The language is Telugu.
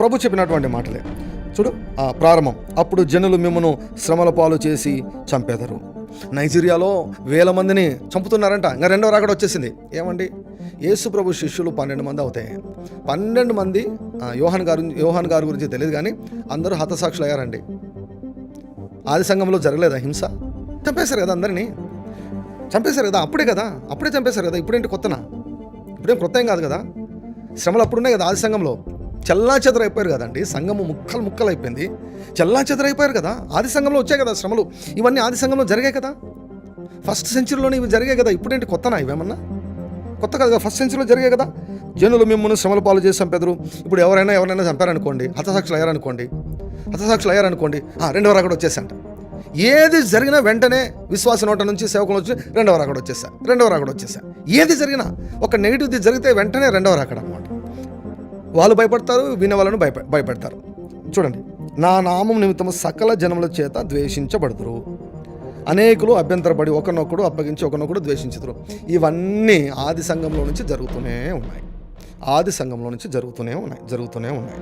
ప్రభు చెప్పినటువంటి మాటలే. చూడు ఆ ప్రారంభం. అప్పుడు జనులు మిమ్మను శ్రమల పాలు చేసి చంపేదరు. నైజీరియాలో వేల మందిని చంపుతున్నారంట. ఇంకా రెండో రాకడ వచ్చేసింది. ఏమండి? యేసు ప్రభు శిష్యులు పన్నెండు మంది అవుతాయి పన్నెండు మంది యోహాన్ గారు యోహాన్ గారి గురించి తెలియదు కానీ అందరూ హతసాక్షులు అయ్యారండి. ఆది సంఘంలో జరగలేదా హింస? చంపేశారు కదా అందరినీ. చంపేశారు కదా? అప్పుడే కదా? అప్పుడే చంపేశారు కదా? ఇప్పుడేంటి కొత్తనా? ఇప్పుడేం కొత్త ఏం కాదు కదా? శ్రమలు అప్పుడున్నాయి కదా ఆది సంఘంలో? చల్లా చెదరైపోయారు కదండి. సంఘము ముక్కలు ముక్కలు అయిపోయింది చల్లా చెదరైపోయారు కదా. ఆది సంఘంలో వచ్చాయి కదా శ్రమలు. ఇవన్నీ ఆది సంఘంలో జరిగాయి కదా. ఫస్ట్ సెంచరీలోనే ఇవి జరిగాయి కదా. ఇప్పుడేంటి కొత్తనా ఇవేమన్నా? కొత్త కదా ఫస్ట్ సెంచరీలో జరిగాయి కదా. జనులు మిమ్మల్ని శ్రమల పాలు చేసి చంపెదరు. ఇప్పుడు ఎవరైనా ఎవరైనా చంపారనుకోండి హతసాక్షులు అయ్యారనుకోండి హతసాక్షులు అయ్యారనుకోండి రెండవ రాకడ వచ్చేసంట ఏది జరిగినా వెంటనే విశ్వాస నోట నుంచి సేవకులు వచ్చి రెండవ రాకడ వచ్చేసా రెండవ రాకడ వచ్చేసా ఏది జరిగినా ఒక నెగిటివ్ది జరిగితే వెంటనే రెండవ రాకడ అనమాట వాళ్ళు భయపడతారు వినే వాళ్ళను భయప భయపెడతారు. చూడండి నా నామం నిమిత్తము సకల జనముల చేత ద్వేషించబడుతురు అనేకులు అభ్యంతరపడి ఒకనొకడు అప్పగించి ఒకరినొకడు ద్వేషించుతారు ఇవన్నీ ఆది సంఘంలో నుంచి జరుగుతూనే ఉన్నాయి. ఆది సంఘంలో నుంచి జరుగుతూనే ఉన్నాయి జరుగుతూనే ఉన్నాయి.